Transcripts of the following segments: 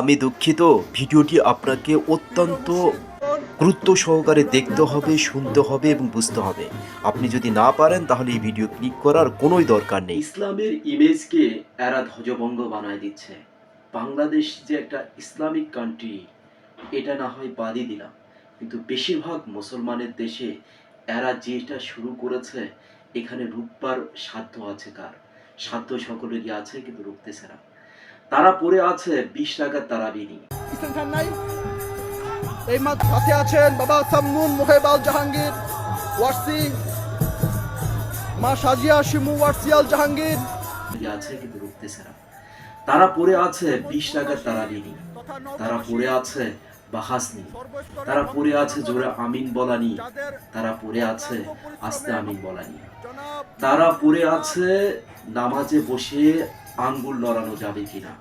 আমি দুঃখিত। ভিডিওটি আপনাকে অত্যন্ত গুরুত্ব সহকারে দেখতে হবে, শুনতে হবে এবং বুঝতে হবে। আপনি যদি না পারেন, তাহলে এই ভিডিও ক্লিক করার কোনোই দরকার নেই। ইসলামের ইমেজকে এরা ধ্বজভঙ্গ বানায় দিচ্ছে। বাংলাদেশ যে একটা ইসলামিক কান্ট্রি এটা না হয় বাদই দিলাম। কিন্তু বেশিরভাগ মুসলমানের দেশে এরা যেটা শুরু করেছে, এখানে রূপবার সাধ্য আছে কার? সাধ্য সকলেরই আছে, কিন্তু রুখতেছে না। তারা পড়ে আছে বিশ টাকার তারাবি নিয়ে। এই সাথে আছেন বাবা সামনুন মুহেবাল জাহাঙ্গীর ওয়ার্সি মা সাজিয়া শিমু ওয়ার্সিয়াল জাহাঙ্গীর। আছে কিন্তু রুখতেছে না তারা পড়ে আছে বিশ টাকার তারাবি নিয়ে। তারা পড়ে আছে বাহাস নিয়ে। তারা পড়ে আছে জোরে আমিন বলা নিয়ে। তারা পড়ে আছে আস্তে আমিন বলা নিয়ে। তারা পড়ে আছে নামাজে বসে আঙ্গুল লড়ানো যাবে কিনা।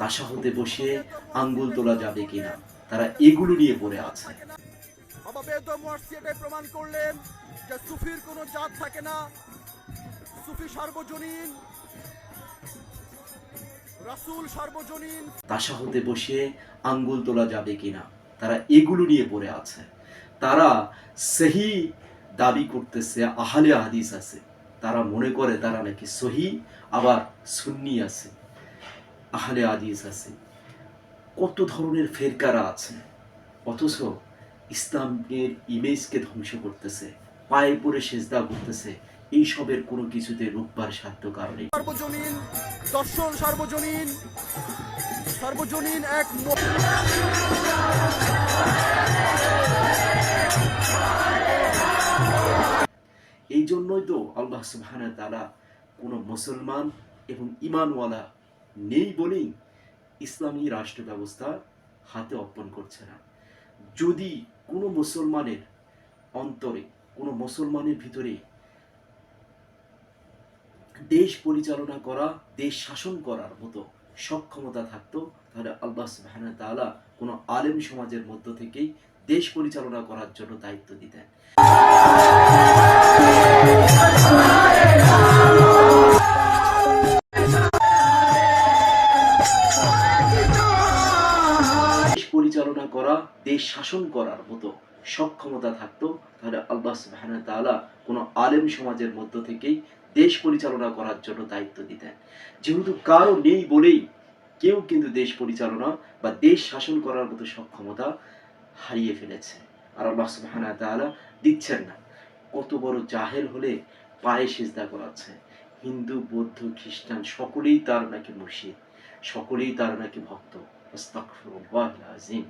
তাসাহতে বসে আঙ্গুল তোলা যাবে কিনা তারা এগুলো নিয়ে পড়ে আছে। এটাই প্রমাণ করলেন যে সুফির কোনো জাত থাকে না। সুফি সার্বজনীন রাসূল সার্বজনীন। তাসাহতে বসে আঙ্গুল তোলা যাবে কিনা তারা এগুলো নিয়ে পড়ে আছে। তারা সহি দাবি করতেছে আহলে হাদিস আছে। তারা মনে করে তারা নাকি সহি আবার সুন্নি আছে। আহলে হাদিস আছে। কত ধরনের ফেরকারা আছে অথচ ইসলামের ইমেজকে ধ্বংস করতেছে পায়ে পড়ে সেজদা করতেছে এইসবের কোনো কিছুতে রূপবার সাধ্য কারণে সার্বজনীন দর্শন সার্বজনীন সার্বজনীন এক এই জন্যই তো আল্লাহ সুবহানাহু তাআলা কোনো মুসলমান এবং ইমানওয়ালা নেই বলেই ইসলামী রাষ্ট্র ব্যবস্থা হাতে অর্পণ করছে না। যদি কোনো মুসলমানের অন্তরে, কোনো মুসলমানের ভিতরে দেশ পরিচালনা করা, দেশ শাসন করার মতো সক্ষমতা থাকতো, তাহলে আল্লাহ সুবহানাহু তাআলা কোনো আলেম সমাজের মধ্য থেকেই দেশ পরিচালনা করার জন্য দায়িত্ব দিতেন। পরিচালনা করা, দেশ শাসন করার মতো সক্ষমতা থাকতো, তাহলে আল্লাহ কোনো আলেম সমাজের মধ্য থেকেই দেশ পরিচালনা করার জন্য দায়িত্ব দিতেন। যেহেতু কারও নেই বলেই কেউ কিন্তু দেশ পরিচালনা বা দেশ শাসন করার মতো সক্ষমতা হারিয়ে ফেলেছে। আর আল্লাহ দিচ্ছেন না। কত বড় জাহেল হলে পায়ে সেজদা করাচ্ছে। হিন্দু, বৌদ্ধ, খ্রিস্টান সকলেই তার নাকি মুর্শিদ। সকলেই তার নাকি ভক্ত। আজিম